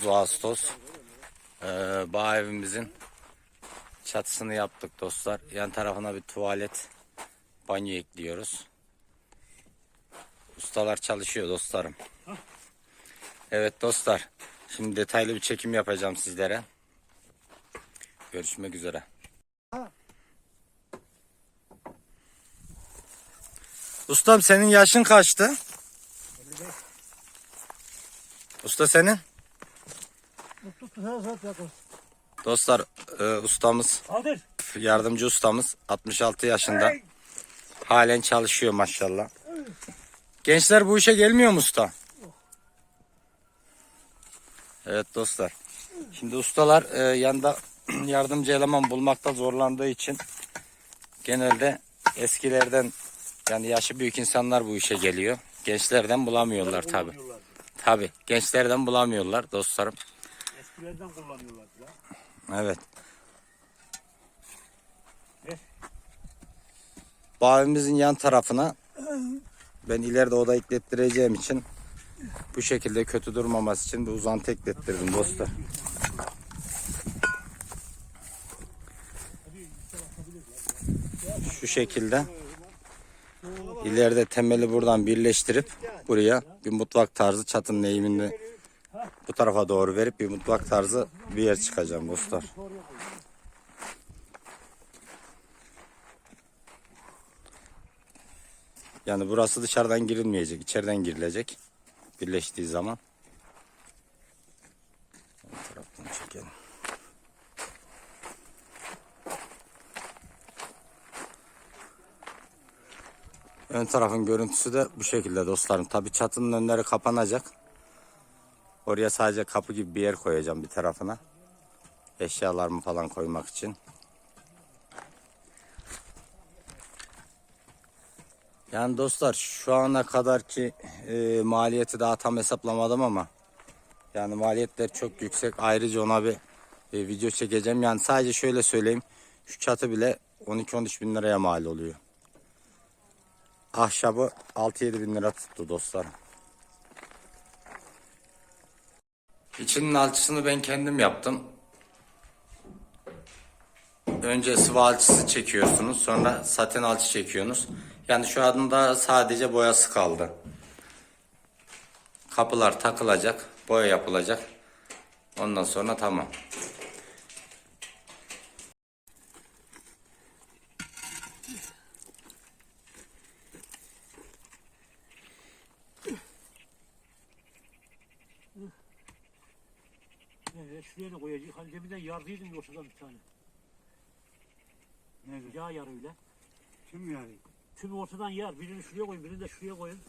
30 Ağustos. Ee, bağ evimizin çatısını yaptık dostlar. Yan tarafına bir tuvalet, banyo ekliyoruz. Ustalar çalışıyor dostlarım. Evet dostlar. Şimdi detaylı bir çekim yapacağım sizlere. Görüşmek üzere. Ustam senin yaşın kaçtı? Usta senin? Dostlar e, ustamız Kaldır. yardımcı ustamız 66 yaşında. Halen çalışıyor maşallah. Gençler bu işe gelmiyor mu usta? Evet dostlar. Şimdi ustalar e, yanında yardımcı eleman bulmakta zorlandığı için genelde eskilerden yani yaşı büyük insanlar bu işe geliyor. Gençlerden bulamıyorlar tabi. Tabi gençlerden bulamıyorlar dostlarım. Eskilerden kullanıyorlar ya. Evet. Bağımızın yan tarafına ben ileride oda eklettireceğim için bu şekilde kötü durmaması için bir uzantı eklettirdim dostlar. Şu şekilde ileride temeli buradan birleştirip buraya bir mutfak tarzı çatının eğimini bu tarafa doğru verip bir mutfak tarzı bir yer çıkacağım dostlar. Yani burası dışarıdan girilmeyecek, içeriden girilecek. Birleştiği zaman. Ön tarafın görüntüsü de bu şekilde dostlarım. Tabi çatının önleri kapanacak. Oraya sadece kapı gibi bir yer koyacağım bir tarafına. Eşyalarımı falan koymak için. Yani dostlar şu ana kadar ki e, maliyeti daha tam hesaplamadım ama yani maliyetler çok yüksek. Ayrıca ona bir e, video çekeceğim. Yani sadece şöyle söyleyeyim. Şu çatı bile 12-13 bin liraya mal oluyor. Ahşabı 6-7 bin lira tuttu dostlar. İçinin alçısını ben kendim yaptım. Önce sıvı alçısı çekiyorsunuz. Sonra saten alçı çekiyorsunuz. Yani şu anda sadece boyası kaldı. Kapılar takılacak. Boya yapılacak. Ondan sonra tamam. Evet, şuraya da koyacak. Hani deminden yardıydın ortadan bir tane. Ne? Yağ yarıyla. Kim yani? Tümü ortadan yar. Birini şuraya koyun, birini de şuraya koyun.